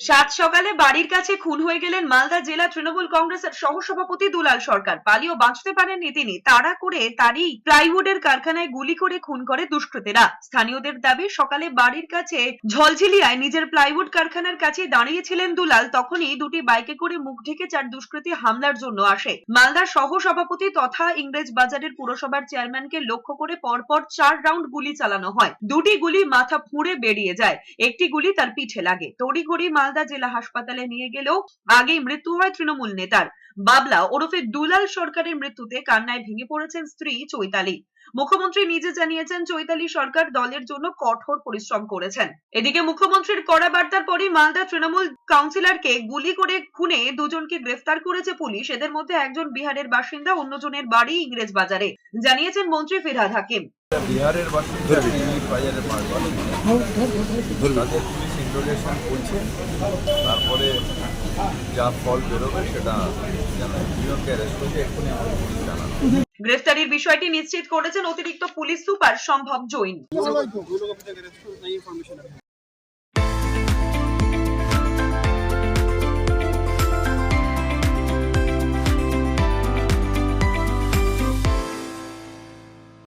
সাত সকালে বাড়ির কাছে খুন হয়ে গেলেন মালদা জেলা তৃণমূল কংগ্রেসের সহসভাপতি দুলাল সরকার। পালিয়েও বাঁচতে পারেননি তিনি। তাড়া করে তারই প্লাইউডের কারখানায় গুলি করে খুন করে দুষ্কৃতীরা। স্থানীয়দের দাবি, সকালে বাড়ির কাছে ঝলঝিলিয়ায় নিজের প্লাইউড কারখানার কাছে দাঁড়িয়েছিলেন দুলাল। তখনই দুটি বাইকে করে মুখ ঢেকে চার দুষ্কৃতী হামলার জন্য আসে। মালদার সহ সভাপতি তথা ইংরেজ বাজারের পুরসভার চেয়ারম্যানকে লক্ষ্য করে পরপর চার রাউন্ড গুলি চালানো হয়। দুটি গুলি মাথা ফুঁড়ে বেরিয়ে যায়। একটি গুলি তার পিঠে লাগে। তড়িঘড়ি মালদা জেলা হাসপাতালে নিয়ে গেলেও আগেই মৃত্যু হয় তৃণমূল নেতার। বাবলা ওরফে দুলাল সরকারের মৃত্যুতে কান্নায় ভেঙে পড়েছেন স্ত্রী চৈতালি। মুখ্যমন্ত্রী নিজে জানিয়েছেন, চৈতালি সরকার দলের জন্য কঠোর পরিশ্রম করেছেন। এদিকে মুখ্যমন্ত্রীর কড়া বার্তার পরই মালদা তৃণমূল কাউন্সিলরকে গুলি করে খুনে দুজনকে গ্রেফতার করেছে পুলিশ। এদের মধ্যে একজন বিহারের বাসিন্দা, অন্যজনের বাড়ি ইংরেজ বাজারে জানিয়েছেন মন্ত্রী ফিরহাদ হাকিম। বিহারের বাসিন্দা ইংলিশ তাদের পুলিশ ইন্টারোগেশন করছে তারপরে যা ফল বেরোবে সেটা দুজনকে অ্যারেস্ট করেছে এক্ষুনি আমার পুলিশ জানানো গ্রেফতারির বিষয়টি নিশ্চিত করেছেন অতিরিক্ত পুলিশ সুপার সম্ভব জৈন।